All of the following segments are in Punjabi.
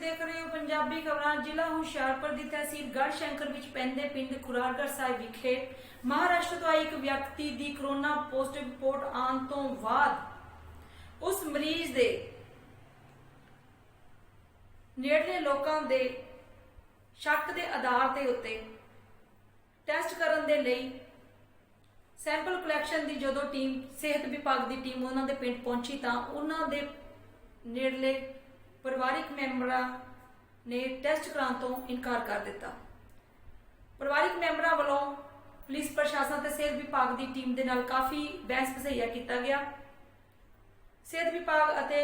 ਦੇਖ ਰਹੇ ਹੋ ਪੰਜਾਬੀ ਖਬਰਾਂ। ਜ਼ਿਲ੍ਹਾ ਹੁਸ਼ਿਆਰਪੁਰ ਦੀ ਤਹਿਸੀਲ ਗੜਸ਼ੰਕਰ ਵਿੱਚ ਪੈਂਦੇ ਪਿੰਡ ਖੁਰਾਰਗੜ ਸਾਹਿਬ ਵਿਖੇ ਮਹਾਰਾਸ਼ਟਰ ਤੋਂ ਆਏ ਇੱਕ ਵਿਅਕਤੀ ਦੀ ਕਰੋਨਾ ਪੋਜ਼ਿਟਿਵ ਰਿਪੋਰਟ ਆਉਣ ਤੋਂ ਬਾਅਦ ਉਸ ਮਰੀਜ਼ ਦੇ ਨੇੜਲੇ ਲੋਕਾਂ ਦੇ ਸ਼ੱਕ ਦੇ ਆਧਾਰ ਤੇ ਉੱਤੇ ਟੈਸਟ ਕਰਨ ਦੇ ਲਈ ਸੈਂਪਲ ਕਲੈਕਸ਼ਨ ਦੀ ਜਦੋਂ ਟੀਮ, ਸਿਹਤ ਵਿਭਾਗ ਦੀ ਟੀਮ ਉਹਨਾਂ ਦੇ ਪਿੰਡ ਪਹੁੰਚੀ ਤਾਂ ਉਹਨਾਂ ਦੇ ਨੇੜਲੇ ਪਰਿਵਾਰਿਕ ਮੈਂਬਰਾਂ ਨੇ ਟੈਸਟ ਕਰਾਉਣ ਤੋਂ ਇਨਕਾਰ ਕਰ ਦਿੱਤਾ। ਪਰਿਵਾਰਿਕ ਮੈਂਬਰਾਂ ਵੱਲੋਂ ਪੁਲਿਸ ਪ੍ਰਸ਼ਾਸਨ ਤੇ ਸਿਹਤ ਵਿਭਾਗ ਦੀ ਟੀਮ ਦੇ ਨਾਲ ਕਾਫੀ ਬਹਿਸ ਬਸਈਆ ਕੀਤਾ ਗਿਆ। ਸਿਹਤ ਵਿਭਾਗ ਅਤੇ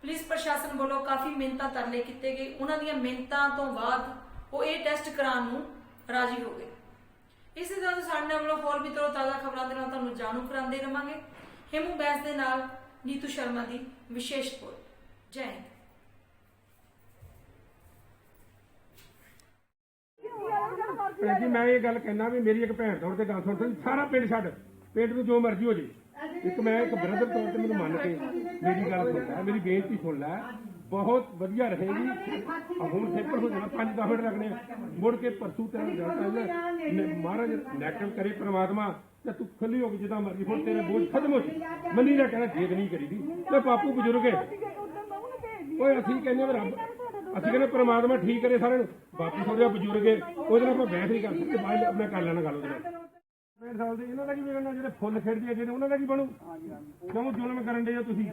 ਪੁਲਿਸ ਪ੍ਰਸ਼ਾਸਨ ਵੱਲੋਂ ਕਾਫੀ ਮਿਹਨਤਾਂ ਤਰਲੇ ਕੀਤੇ ਗਏ। ਉਹਨਾਂ ਦੀਆਂ ਮਿਹਨਤਾਂ ਤੋਂ ਬਾਅਦ ਉਹ ਇਹ ਟੈਸਟ ਕਰਾਉਣ ਨੂੰ ਰਾਜੀ ਹੋ ਗਏ। ਇਸੇ ਤਰ੍ਹਾਂ ਸਾਡੇ ਵੱਲੋਂ ਹੋਰ ਵੀ ਤਰ੍ਹਾਂ ਤਾਜ਼ਾ ਖਬਰਾਂ ਦੇ ਨਾਲ ਤੁਹਾਨੂੰ ਜਾਣੂ ਕਰਾਉਂਦੇ ਰਵਾਂਗੇ। ਹੇਮੂ ਬੈਸ ਦੇ ਨਾਲ ਨੀਤੂ ਸ਼ਰਮਾ ਦੀ ਵਿਸ਼ੇਸ਼ ਰਿਪੋਰਟ। ਜੈ ਹਿੰਦ। ਭੈਣ ਜੀ ਮੈਂ ਇਹ ਗੱਲ ਕਹਿਣਾ ਵੀ ਮੇਰੀ ਇੱਕ ਭੈਣ ਤੌਰ ਤੇ ਗੱਲ ਸੁਣ ਤੁਸੀਂ ਸਾਰਾ ਪਿੰਡ ਛੱਡ। ਪਿੰਡ ਨੂੰ ਜੋ ਮਰਜ਼ੀ ਹੋ ਜੇ। ਇੱਕ ਮੈਂ ਇੱਕ ਬ੍ਰਦਰ ਤੌਰ ਤੇ ਮੈਨੂੰ ਮੰਨ ਕੇ ਮੇਰੀ ਗੱਲ ਸੁਣ ਲੈ ਮੇਰੀ ਬੇਨਤੀ ਸੁਣ ਲੈ। ਬਹੁਤ ਵਧੀਆ ਰਹੇਗੀ। ਹੁਣ ਸੇਪਰ ਹੋ ਜਾਣਾ 5-10 ਮਿੰਟ ਲੱਗਣੇ। ਮੁੜ ਕੇ ਪਰਸੂ ਤੇਰਾ ਰਿਜ਼ਲਟ ਆਉਣਾ ਮਹਾਰਾਜ ਨੈਗੇਟਿਵ ਕਰੇ ਪ੍ਰਮਾਤਮਾ ਤੇ ਤੂੰ ਖੁੱਲੀ ਹੋ ਕੇ ਜਿੱਦਾਂ ਮਰਜ਼ੀ ਹੁਣ ਤੇਰੇ ਬੋਝ ਖਤਮ ਹੋ ਜੀ। ਮੰਨੀ ਨਾ ਕਹਿਣਾ ਜੇਦ ਨਹੀਂ ਕਰੀਦੀ। ਤੇ ਬਾਪੂ ਬਜ਼ੁਰਗ ਹੈ। ਓਏ ਅਸੀਂ ਕਹਿੰਦੇ ਰੱਬ ਅਸੀਂ ਕਹਿੰਦੇ ਪ੍ਰਮਾਤਮਾ ਠੀਕ ਕਰੇ ਸਾਰਿਆਂ ਨੂੰ। ਬਾਪੂ ਥੋੜਾ ਬਜ਼ੁਰਗ ਹੈ, ਉਹਦੇ ਨਾਲ ਆਪਾਂ ਬਹਿਸ ਨਹੀਂ ਕਰ ਸਕਦੇ ਬਾਅਦ ਮੈਂ ਕਰ ਲੈਣਾ ਗੱਲ ਉਹਦੇ ਨਾਲ। ਮੈਂ ਸਾਲ ਦੇ ਇਹਨਾਂ ਦਾ ਕੀ ਬਣਨਾ ਜਿਹੜੇ ਫੁੱਲ ਖੇਡਦੇ ਆ ਜਿਹੜੇ, ਉਹਨਾਂ ਦਾ ਕੀ ਬਣੂ? ਕਿਉਂ ਜ਼ੁਲਮ ਕਰਨ ਦੇ ਆ ਤੁਸੀਂ?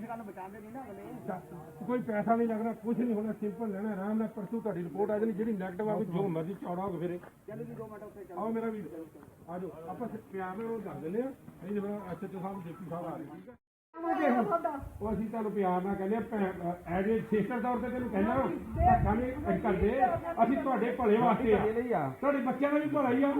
ਕੋਈ ਪੈਸਾ ਨਹੀਂ ਲੱਗਣਾ ਕੁਝ ਨਹੀਂ ਹੋਣਾ ਸਿੰਪਲ ਲੈਣਾ ਆਰਾਮ ਨਾਲ ਪਰਸੂ ਤੁਹਾਡੀ ਰਿਪੋਰਟ ਆ ਜਾਣੀ, ਜਿਹੜੀ ਨੈਗੇਟਿਵ ਆਵੇ ਜੋ ਮਰਜ਼ੀ ਚੌੜਾ ਹੋ ਫਿਰੇ। ਆਓ ਮੇਰਾ ਵੀਰ ਆਜੋ ਆਪਾਂ ਪਿਆਰ ਨਾਲ ਉਹ ਦੱਸ ਦਿੰਦੇ ਆ ਨਹੀਂ ਜਿਵੇਂ ਐਸਐਚਓ ਸਾਹਿਬ, ਜੇਪੀ ਸਾਹਿਬ ਆ ਰਹੇ। ਠੀਕ ਆ ਉਹ ਅਸੀਂ ਤੁਹਾਨੂੰ ਪਿਆਰ ਨਾਲ ਕਹਿੰਦੇ ਆ ਐਜ ਏ ਸਿਸਟਰ ਤੌਰ ਤੇ ਤੈਨੂੰ ਕਹਿੰਦਾ ਧੱਕਾ ਨਹੀਂ ਕਰਦੇ। ਅਸੀਂ ਤੁਹਾਡੇ ਭਲੇ ਵਾਸਤੇ ਆ। ਤੁਹਾਡੇ ਬੱਚਿਆਂ ਦਾ ਵੀ ਭਲਾ ਹੀ ਆ।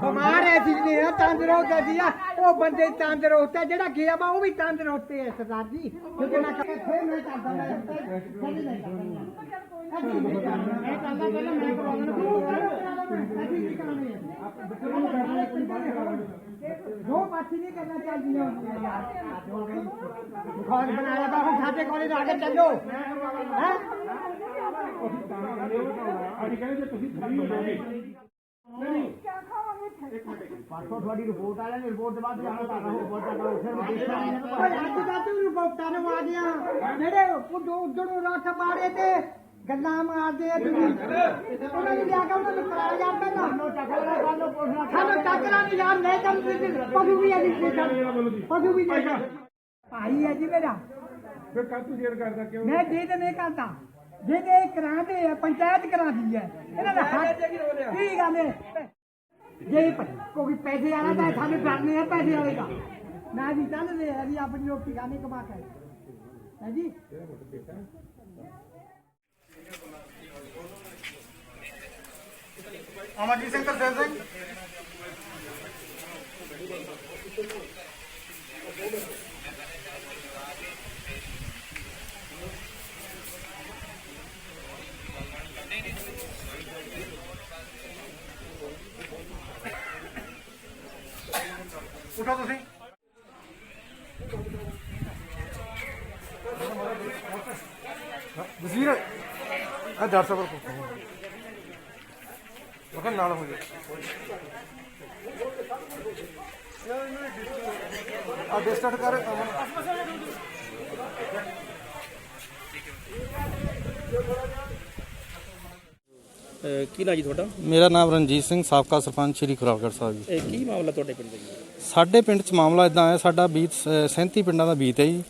ਬਿਮਾਰ ਐ ਜੀ ਨੇ ਆ ਤੰਦਰੁਸਤ ਜੀ ਆ। ਉਹ ਬੰਦੇ ਤੰਦਰੁਸਤ ਹੈ ਜਿਹੜਾ ਗਿਆ ਵਾ ਉਹ ਵੀ ਤੰਦਰੁਸਤ ਹੈ ਸਰਦਾਰ ਜੀ। ਕਿਉਂਕਿ ਮੈਂ ਫੇਰ ਮੈਂ ਕਰਦਾ ਮੈਂ ਮੈਂ ਕਰਦਾ ਪਹਿਲਾਂ ਮੈਂ ਜੋ ਬੁਖਾਰ ਬਣਾਇਆ ਤਾਂ ਹੁਣ ਸਾਡੇ ਕੋਲੇ ਆ ਕੇ ਚੱਲੋ। ਹੈ? ਅਸੀਂ ਕਹਿੰਦੇ ਜੇ ਤੁਸੀਂ ਫਰੀ ਹੋ ਜਾਓਗੇ। ਪਰਸੋਂ ਤੁਹਾਡੀ ਰਿਪੋਰਟ ਆ ਜਾਣੀ ਰਿਪੋਰਟ ਦੇ ਬਾਅਦ ਜਾਣਾ ਤਾਂ ਹੋ ਬੋਟਾ ਕਰੋ ਫਿਰ ਦੇਖਾਂਗੇ ਅੱਜ ਦਾ ਤੂੰ ਰਿਪੋਰਟਾਂ ਨੂੰ ਆ ਗਿਆ। ਜਿਹੜੇ ਉਦੋਂ ਉਦੋਂ ਨੂੰ ਰੱਖ ਬਾੜੇ ਤੇ ਗੱਲਾਂ ਮਾਰਦੇ ਆ ਤੁਸੀਂ। ਉਹਨਾਂ ਨੂੰ ਲਿਆ ਕੇ ਉਹਨਾਂ ਨੂੰ ਕਰਾਇਆ ਯਾਰ ਪਹਿਲਾਂ। ਸਾਨੂੰ ਟੱਕਰਾਂ ਨਹੀਂ ਯਾਰ ਲੈ ਚੱਲ ਪਸ਼ੂ ਵੀ ਆ ਜੀ ਪਸ਼ੂ ਵੀ ਨਹੀਂ ਭਾਈ ਹੈ ਜੀ ਮੇਰਾ। ਫਿਰ ਕੱਲ ਤੂੰ ਜੇਰ ਕਰਦਾ ਕਿਉਂ? ਮੈਂ ਜੇ ਤੇ ਨਹੀਂ ਕਰਦਾ। ਜੇ ਤੇ ਇਹ ਕਰਾਉਂਦੇ ਆ ਪੰਚਾਇਤ ਕਰਾਉਂਦੀ ਹੈ। ਇਹਨਾਂ ਦਾ ਹੱਕ ਕੀ ਗੱਲ ਹੈ? ਜੇ ਕੋਈ ਪੈਸੇ ਆਣਾ ਤਾਂ ਸਾਨੂੰ ਕਰਨੇ ਆ ਪੈਸੇ ਵਾਲੇ ਦਾ। ਨਾ ਜੀ ਚੱਲਦੇ ਆ ਜੀ ਆਪਣੀ ਰੋਟੀ ਖਾਣੀ ਕਮਾ ਕੇ। ਹੈ ਜੀ? ਅਮਰਜੀਤ ਸਿੰਘ ਤਰਸੇਮ ਸਿੰਘ। ਉਠੋ ਤੁਸੀਂ। ਵਜ਼ੀਰ ਆ ਡਾਕਟਰ ਸਾਹਿਬ ਕੋਲ। ਉਹ ਕਹਿੰਦਾ ਨਾਲ ਹੋ ਜਾ। ਆ ਦੇ ਸਟਾਰਟ ਕਰ ਅਮਨ। ਅਹ ਕੀ ਨਾਂ ਜੀ ਤੁਹਾਡਾ? ਮੇਰਾ ਨਾਮ ਰਣਜੀਤ ਸਿੰਘ ਸਾਬਕਾ ਸਰਪੰਚ ਸ਼੍ਰੀ ਖੁਰਾਗੜ ਸਾਹਿਬ ਜੀ। ਇਹ ਕੀ ਮਾਮਲਾ ਤੁਹਾਡੇ ਪਿੰਡ ਦਾ ਜੀ? ਸਾਡੇ ਪਿੰਡ 'ਚ ਮਾਮਲਾ ਇਦਾਂ ਹੈ ਸਾਡਾ ਬੀਤ ਸ- 37 ਪਿੰਡਾਂ ਦਾ ਬੀਤ ਹੈ ਜੀ।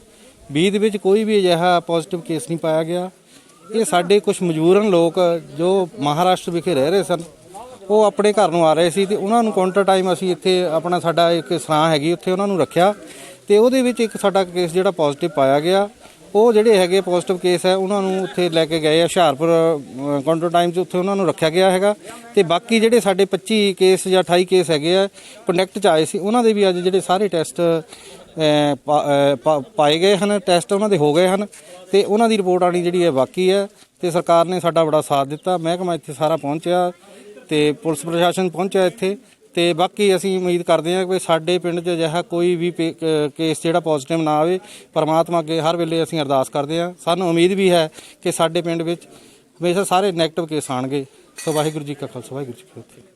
ਬੀਤ ਵਿੱਚ ਕੋਈ ਵੀ ਅਜਿਹਾ ਪੋਜ਼ਿਟਿਵ ਕੇਸ ਨਹੀਂ ਪਾਇਆ ਗਿਆ। ਇਹ ਸਾਡੇ ਕੁਝ ਮਜਬੂਰਨ ਲੋਕ ਜੋ ਮਹਾਰਾਸ਼ਟਰ ਵਿਖੇ ਰਹਿ ਰਹੇ ਸਨ ਉਹ ਆਪਣੇ ਘਰ ਨੂੰ ਆ ਰਹੇ ਸੀ ਤੇ ਉਹਨਾਂ ਨੂੰ ਕਾਊਂਟਰ ਟਾਈਮ ਅਸੀਂ ਇੱਥੇ ਆਪਣਾ ਸਾਡਾ ਇੱਕ ਸਰਾਂ ਹੈਗੀ, ਉੱਥੇ ਉਹਨਾਂ ਨੂੰ ਰੱਖਿਆ ਤੇ ਉਹਦੇ ਵਿੱਚ ਇੱਕ ਸਾਡਾ ਕੇਸ ਜਿਹੜਾ ਪੋਜ਼ਿਟਿਵ ਪਾਇਆ ਗਿਆ। ਉਹ ਜਿਹੜੇ ਹੈਗੇ ਪੋਜ਼ਿਟਿਵ ਕੇਸ ਹੈ, ਉਹਨਾਂ ਨੂੰ ਉੱਥੇ ਲੈ ਕੇ ਗਏ ਆ, ਹੁਸ਼ਿਆਰਪੁਰ ਕਾਊਂਟਰ ਟਾਈਮ 'ਚ ਉੱਥੇ ਉਹਨਾਂ ਨੂੰ ਰੱਖਿਆ ਗਿਆ ਹੈਗਾ। ਤੇ ਬਾਕੀ ਜਿਹੜੇ ਸਾਡੇ 25 ਕੇਸ ਜਾਂ 28 ਕੇਸ ਹੈਗੇ ਆ ਕੰਡਕਟ 'ਚ ਆਏ ਸੀ, ਉਹਨਾਂ ਦੇ ਵੀ ਅੱਜ ਜਿਹੜੇ ਸਾਰੇ ਟੈਸਟ ਪਾਏ ਗਏ ਹਨ ਟੈਸਟ ਉਹਨਾਂ ਦੇ ਹੋ ਗਏ ਹਨ ਤੇ ਉਹਨਾਂ ਦੀ ਰਿਪੋਰਟ ਆਣੀ ਜਿਹੜੀ ਹੈ ਬਾਕੀ ਹੈ ਤੇ ਸਰਕਾਰ ਨੇ ਸਾਡਾ ਬੜਾ ਸਾਥ ਦਿੱਤਾ। ਮਹਿਕਮਾ ਇੱਥੇ ਸਾਰਾ ਪਹੁੰਚਿਆ। ਤੇ ਪੁਲਿਸ ਪ੍ਰਸ਼ਾਸਨ ਪਹੁੰਚਿਆ ਇੱਥੇ। ਤੇ ਬਾਕੀ ਅਸੀਂ ਉਮੀਦ ਕਰਦੇ ਹਾਂ ਕਿ ਸਾਡੇ ਪਿੰਡ 'ਚ ਅਜਿਹਾ ਕੋਈ ਵੀ ਪੇ- ਕ- ਕੇਸ ਜਿਹੜਾ ਪੋਜ਼ਿਟਿਵ ਨਾ ਆਵੇ, ਪਰਮਾਤਮਾ ਅੱਗੇ ਹਰ ਵੇਲੇ ਅਸੀਂ ਅਰਦਾਸ ਕਰਦੇ ਹਾਂ। ਸਾਨੂੰ ਉਮੀਦ ਵੀ ਹੈ ਕਿ ਸਾਡੇ ਪਿੰਡ ਵਿੱਚ ਹਮੇਸ਼ਾ ਸਾਰੇ ਨੈਗੇਟਿਵ ਕੇਸ ਆਣਗੇ ਸੋ ਵਾਹਿਗੁਰੂ ਜੀ ਕਾ ਖਾਲਸਾ, ਵਾਹਿਗੁਰੂ ਜੀ ਕੀ ਫਤਿਹ।